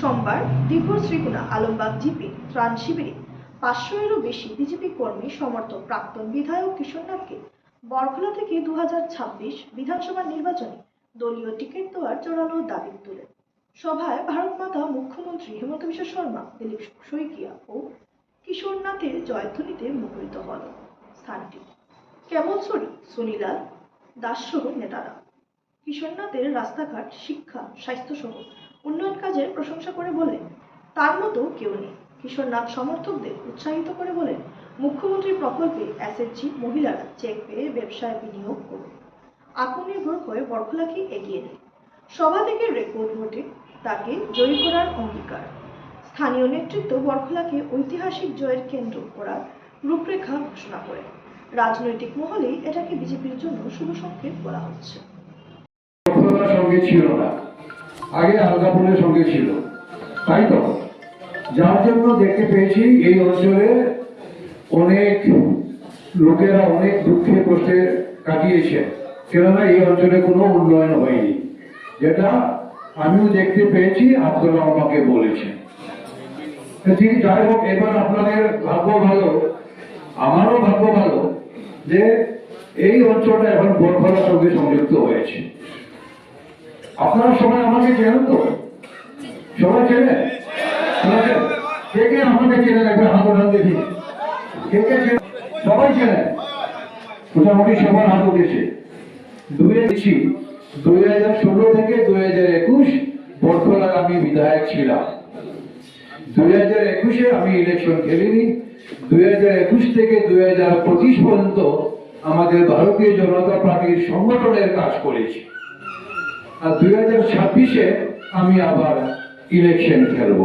সোমবার দিঘর শ্রীগুনা আলমবাগ জিপি ত্রাণ শিবিরে পাঁচশো এরও বেশি বিজেপি কর্মী সমর্থক প্রাক্তন বিধায়ক কিশোরনাথকে বরখলা থেকে দু বিধানসভা নির্বাচনে দলীয় টিকিট দেওয়ার জোরালো দাবি তুলে। সভায় ভারত মাতা মুখ্যমন্ত্রী হেমন্ত বিশ্ব শর্মা, দিলীপ শইকিয়া ও কিশোরনাথের জয়ধ্বনিতে মুখরিত হল স্থানটি কেমলসরি সুনীলাল দাসসহ নেতারা। কিশোরনাথের রাস্তাঘাট, শিক্ষা, স্বাস্থ্যসহ উন্নয়ন কাজের প্রশংসা করে বলেন, তার মতো কেউ নেই। কিশোরনাথ সমর্থকদের উৎসাহিত করে বলেন মুখ্যমন্ত্রীর প্রকল্পে এসএসজি মহিলারা চেক পেয়ে ব্যবসায় বিনিয়োগ করুন। আত্মনির্ভর হয়ে বরখলাকে এগিয়ে নিন। সভা থেকে রেকর্ড ভোটে তাকে জয়ী করার অঙ্গীকার। স্থানীয় নেতৃত্ব বরখলাকে ঐতিহাসিক জয়ের কেন্দ্র করার রূপরেখা ঘোষণা করে রাজনৈতিক মহলে এটাকে বিজেপির জন্য শুভ সংকেত বলা হচ্ছে। ছিল না। আগে আলগাপুরের সঙ্গে ছিল। তাই তো? যার জন্য দেখতে পেয়েছি এই অঞ্চলে অনেক লোকেরা অনেক দুঃখে কষ্টে কাটিয়েছে কেননা এই অঞ্চলে কোনো উন্নয়ন হয়নি। যেটা আমিও দেখতে পেয়েছি আপনারা আমাকে বলেছেন। তো ঠিক যাই হোক, এবার আপনাদের ভাগ্য ভালো। আমারও ভাগ্য ভালো যে এই অঞ্চলটা এখন বরফলার সঙ্গে সংযুক্ত হয়েছে। আপনারা সবাই আমাকে চেনেন তো? সবাই চেনে? কে কে আমাকে চেনে? একবার হাত উঠান দেখি। কে কে চেনে? সবাই চেনে? মোটামুটি সবার হাত উঠেছে। দুই দেখছি দুই হাজার ষোলো থেকে দুই হাজার একুশ বটতলার আমি বিধায়ক ছিলাম। দুই হাজার একুশে আমি ইলেকশন খেলিনি। দুই হাজার একুশ থেকে দুই হাজার পঁচিশ পর্যন্ত আমাদের ভারতীয় জনতা পার্টির সংগঠনের কাজ করেছি। আর দুই হাজার ছাব্বিশে আমি আবার ইলেকশন খেলব।